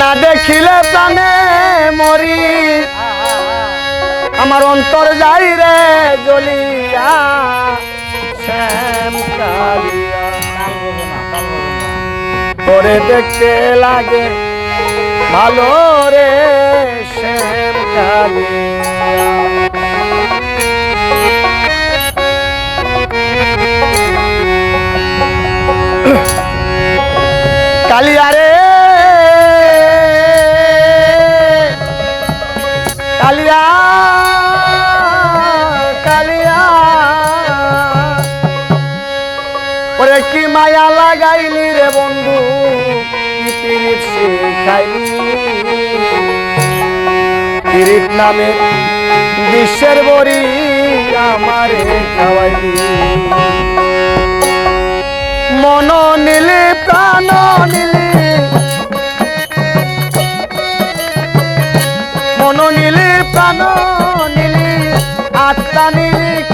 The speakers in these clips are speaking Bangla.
না দেখিলে প্রাণে মরি। আমার অন্তর যাই রে জ্বলিয়া, শ্যাম দেখতে লাগে ভালো রে কালিয়া। কালিয়া কালিয়া কালিয়া। ওরে কি মায়া লাগাইলি রে বন্ধু, কি নামে বিশ্বের বড়ি আমারে খাওয়াইলি। মন নিলি প্রাণ নিলি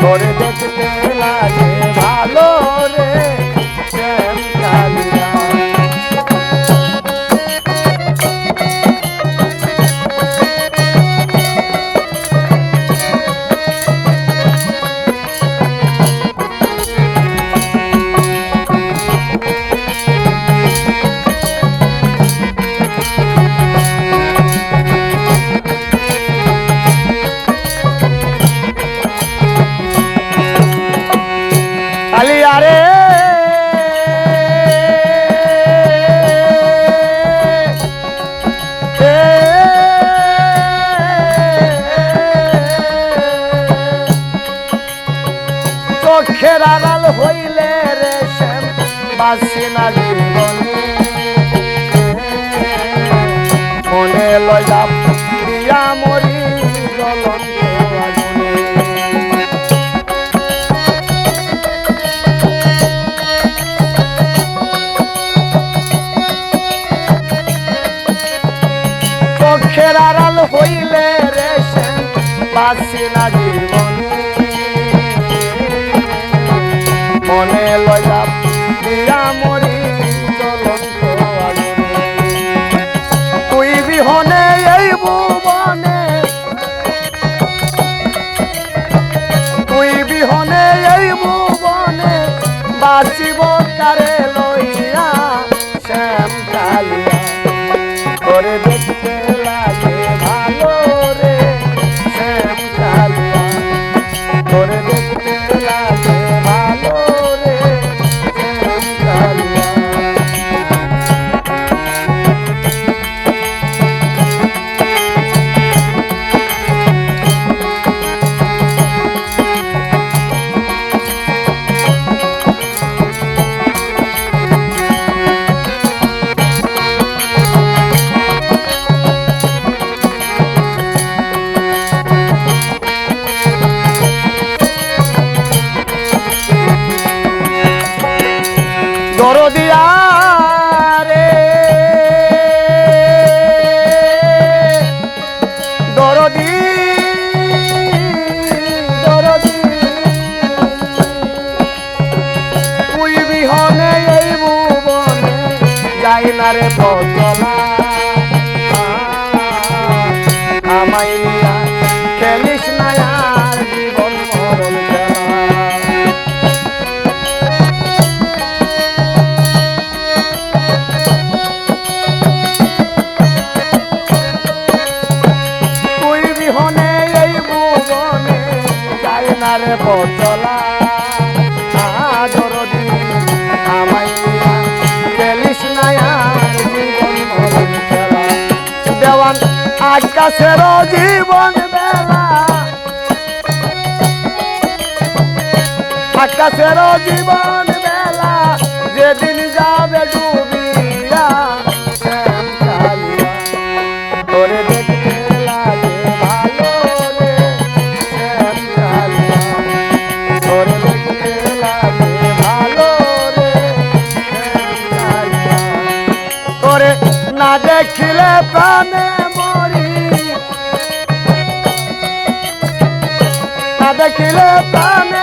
তোরে দেখতে চোখের আড়াল হইলে রে শ্যাম মনে লয়া দিয়া মরি জ্বলন্ত চোখের আড়াল হইলে রে বাসি না মনে লয়া মরি তুই বিহনে এই ভুবনে। তুই বিহনে এই ভুবনে বাঁচিব দরদি দরদি। তুই বিহনে এই ভুবনে যাই না রে বদলা। আমায় যাই না রে বদলা। আদরদি আমায় নিয়া খেলিস না আর জীবন জীবন বেলা যেদিন প্রাণে মরি। না দেখিলে প্রাণে